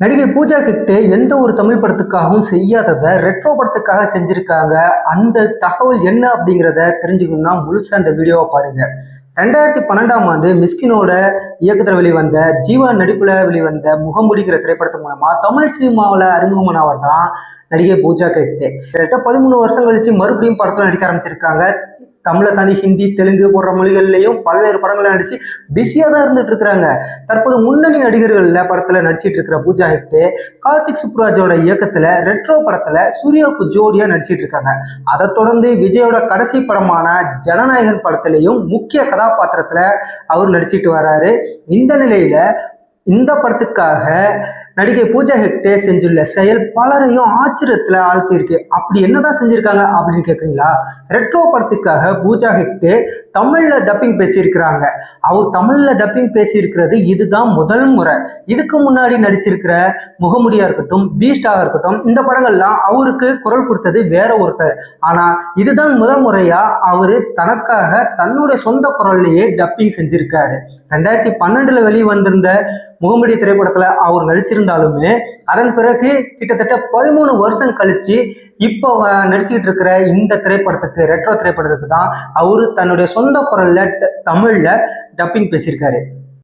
நடிகை பூஜா ஹெக்டே எந்த ஒரு தமிழ் படத்துக்காகவும் செய்யாததை ரெட்ரோ படத்துக்காக செஞ்சுருக்காங்க. அந்த தகவல் என்ன அப்படிங்கிறத தெரிஞ்சுக்கணும்னா முழுசாக அந்த வீடியோவை பாருங்கள் ரெண்டாயிரத்தி பன்னெண்டாம் ஆண்டு மிஸ்கினோட இயக்கத்தில் வெளிவந்த ஜீவா நடிப்பில் வெளிவந்த முகமுடிக்கிற திரைப்படத்து மூலமாக தமிழ் சினிமாவில் அறிமுகமானவர் தான் நடிகை பூஜா ஹெக்டே கிட்டத்தட்ட பதிமூணு வருஷம் கழிச்சு மறுபடியும் படத்தில் நடிக்க ஆரம்பிச்சிருக்காங்க. தமிழை தாண்டி ஹிந்தி தெலுங்கு போன்ற மொழிகள்லையும் பல்வேறு படங்களை நடிச்சு பிஸியாக தான் இருந்துட்டு இருக்கிறாங்க. தற்போது முன்னணி நடிகர்களில் படத்தில் நடிச்சிட்டு இருக்கிற பூஜா ஹெக்டே கார்த்திக் சுப்ராஜோட இயக்கத்தில் ரெட்ரோ படத்தில் சூர்யாவுக்கு ஜோடியாக நடிச்சிட்டு இருக்காங்க. அதை தொடர்ந்து விஜயோட கடைசி படமான ஜனநாயகன் படத்திலையும் முக்கிய கதாபாத்திரத்தில் அவர் நடிச்சிட்டு வராரு. இந்த நிலையில் இந்த படத்துக்காக நடிகை பூஜா ஹெக்டே செஞ்சுள்ள செயல் பலரையும் ஆச்சரியத்துல ஆழ்த்தியிருக்கு. அப்படி என்னதான் செஞ்சிருக்காங்க அப்படின்னு கேக்குறீங்களா? ரெட்ரோ படத்துக்காக பூஜா ஹெக்டே தமிழில் டப்பிங் பேசியிருக்கிறாங்க. அவர் தமிழில் டப்பிங் பேசியிருக்கிறது இதுதான் முதல் முறை. இதுக்கு முன்னாடி நடிச்சிருக்கிற முகமுடியாக இருக்கட்டும் பீஸ்டாக இருக்கட்டும் இந்த படங்கள்லாம் அவருக்கு குரல் கொடுத்தது வேற ஒருத்தர். ஆனால் இதுதான் முதல் முறையாக அவர் தனக்காக தன்னுடைய சொந்த குரல்லையே டப்பிங் செஞ்சிருக்காரு. ரெண்டாயிரத்தி பன்னெண்டுல வெளியே வந்திருந்த முகமுடி திரைப்படத்தில் அவர் நடிச்சிருந்தாலுமே அதன் பிறகு கிட்டத்தட்ட பதிமூணு வருஷம் கழிச்சு இப்போ நடிச்சுக்கிட்டு இருக்கிற இந்த திரைப்படத்துக்கு ரெட்ரோ திரைப்படத்துக்கு தான் அவரு தன்னுடைய சொந்த குரல்ல தமிழ்ல டப்பிங் பேசியிருக்காரு.